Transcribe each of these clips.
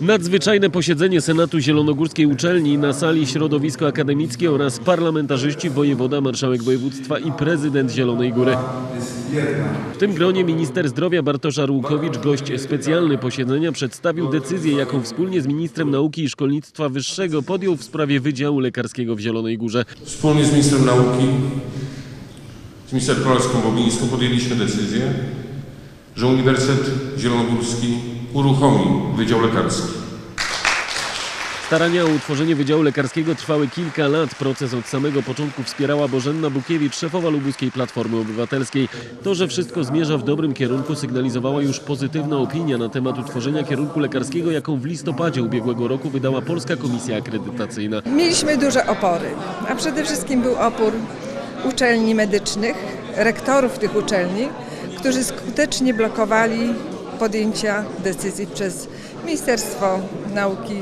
Nadzwyczajne posiedzenie Senatu Zielonogórskiej Uczelni na sali Środowisko Akademickie oraz parlamentarzyści, wojewoda, marszałek województwa i prezydent Zielonej Góry. W tym gronie minister zdrowia Bartosz Arłukowicz, gość specjalny posiedzenia, przedstawił decyzję, jaką wspólnie z ministrem nauki i szkolnictwa wyższego podjął w sprawie Wydziału Lekarskiego w Zielonej Górze. Wspólnie z ministrem nauki, z minister Królewską Bobińską podjęliśmy decyzję, że Uniwersytet Zielonogórski uruchomi Wydział Lekarski. Starania o utworzenie Wydziału Lekarskiego trwały kilka lat. Proces od samego początku wspierała Bożenna Bukiewicz, szefowa lubuskiej Platformy Obywatelskiej. To, że wszystko zmierza w dobrym kierunku, sygnalizowała już pozytywna opinia na temat utworzenia kierunku lekarskiego, jaką w listopadzie ubiegłego roku wydała Polska Komisja Akredytacyjna. Mieliśmy duże opory, a przede wszystkim był opór uczelni medycznych, rektorów tych uczelni, którzy skutecznie blokowali podjęcia decyzji przez Ministerstwo Nauki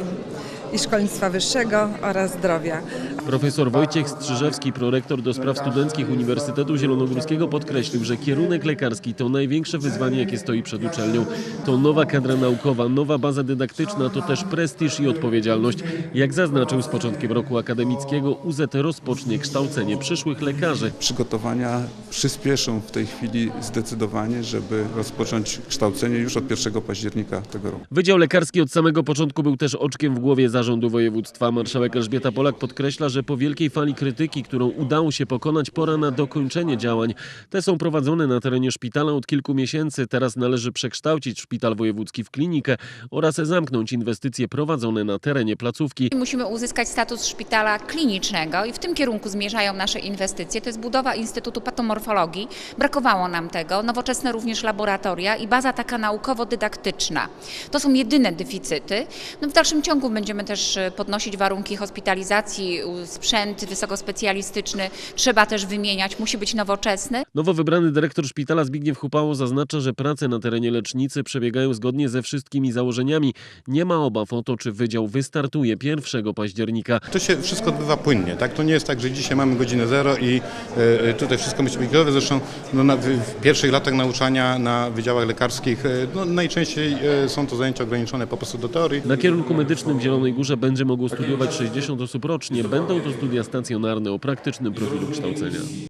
i Szkolnictwa Wyższego oraz Zdrowia. Profesor Wojciech Strzyżewski, prorektor do spraw studenckich Uniwersytetu Zielonogórskiego podkreślił, że kierunek lekarski to największe wyzwanie, jakie stoi przed uczelnią. To nowa kadra naukowa, nowa baza dydaktyczna, to też prestiż i odpowiedzialność. Jak zaznaczył, z początkiem roku akademickiego UZ rozpocznie kształcenie przyszłych lekarzy. Przygotowania przyspieszą w tej chwili zdecydowanie, żeby rozpocząć kształcenie już od 1 października tego roku. Wydział Lekarski od samego początku był też oczkiem w głowie zarządu województwa. Marszałek Elżbieta Polak podkreśla, że po wielkiej fali krytyki, którą udało się pokonać, pora na dokończenie działań. Te są prowadzone na terenie szpitala od kilku miesięcy. Teraz należy przekształcić szpital wojewódzki w klinikę oraz zamknąć inwestycje prowadzone na terenie placówki. Musimy uzyskać status szpitala klinicznego i w tym kierunku zmierzają nasze inwestycje. To jest budowa Instytutu Patomorfologii. Brakowało nam tego. Nowoczesne również laboratoria i baza taka naukowo-dydaktyczna. To są jedyne deficyty. No w dalszym ciągu będziemy też e, podnosić warunki hospitalizacji, sprzęt wysokospecjalistyczny trzeba też wymieniać, musi być nowoczesny. Nowo wybrany dyrektor szpitala Zbigniew Hupało zaznacza, że prace na terenie lecznicy przebiegają zgodnie ze wszystkimi założeniami. Nie ma obaw o to, czy wydział wystartuje 1 października. To się wszystko odbywa płynnie, tak? To nie jest tak, że dzisiaj mamy godzinę zero i e, tutaj wszystko musi być gotowe. Zresztą no, na, w, pierwszych latach nauczania na wydziałach lekarskich e, no, najczęściej e, są to zajęcia ograniczone po prostu do teorii. Na kierunku medycznym w Zielonej Górze będzie mogło studiować 60 osób rocznie. Będą to studia stacjonarne o praktycznym profilu kształcenia.